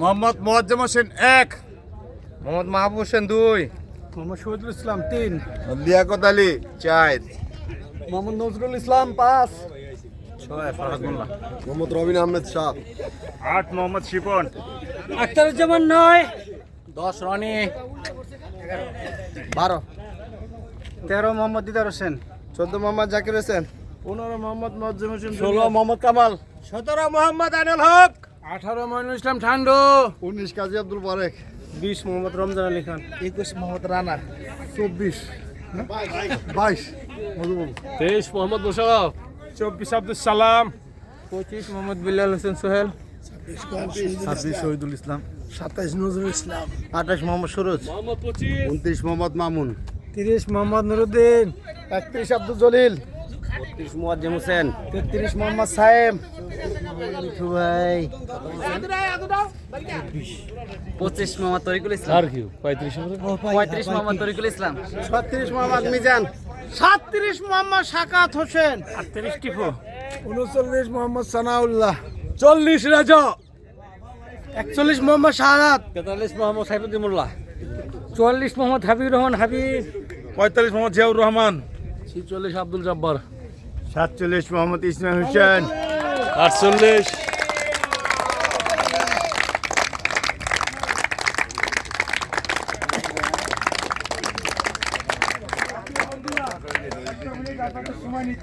মোহাম্মদ মোয়াজ্জেম হোসেন এক। মোহাম্মদ মাহবুব হোসেন দুই। মোহাম্মদ শহীদুল ইসলাম তিন। লিয়াকত আলী চার। মোহাম্মদ নজরুল ইসলাম পাঁচ। মোহাম্মদ রবিন আহমেদ শাহ আট মোহাম্মদ শিপন। আখতারুজ্জামান নয়। দশ রনি। বারো। তেরো মোহাম্মদ দিদার হোসেন। চোদ্দ মোহাম্মদ জাকির হোসেন। পনেরো মোহাম্মদ মজ্জুম হোসেন ষোলো মোহাম্মদ কামাল। সতেরো মোহাম্মদ আনিল হক। আঠারো মইনুল ইসলাম ঠান্ডু। উনিশ কাজী আব্দুল বারেক। বিশ মোহাম্মদ রমজান আলী খান। একুশ মোহাম্মদ রানা। চব্বিশ। বাইশ। তেইশ মোহাম্মদ মুশারফ। চব্বিশ আব্দুল সালাম। পঁচিশ মোহাম্মদ বিল্লাল হোসেন সোহেল। ছাব্বিশ শহীদুল ইসলাম। সাতাইশ নজরুল ইসলাম। আঠাশ মোহাম্মদ সুরজ। উনত্রিশ মোহাম্মদ মামুন। তিরিশ মোহাম্মদ নুরুদ্দিন। একত্রিশ আব্দুল জলিল। বত্রিশ মোয়াজ্জেম হোসেন তেত্রিশ মোহাম্মদ সাহেব। ভাই। পঁচিশ মোহাম্মদ তরিকুল ইসলাম। আর কি পঁয়ত্রিশ পঁয়ত্রিশ মোহাম্মদ তরিকুল ইসলাম। ছত্রিশ মোহাম্মদ মিজান। সাতত্রিশ মোহাম্মদ সাকাত হোসেন। আটত্রিশ টিপু। উনচল্লিশ মোহাম্মদ সানাউল্লাহ। চল্লিশ রাজা। একচল্লিশ মোহাম্মদ শাহাদ। তেতাল্লিশ মোহাম্মদ সাইফুদ্দিন মোল্লা। চুয়াল্লিশ মোহাম্মদ হাবিবুর রহমান হাবিব। পঁয়তাল্লিশ মোহাম্মদ জিয়াউর রহমান। ছিচল্লিশ আব্দুল জব্বার। সাতচল্লিশ মোহাম্মদ ইসমাইল হোসেন আটচল্লিশ সময় নিচ্ছে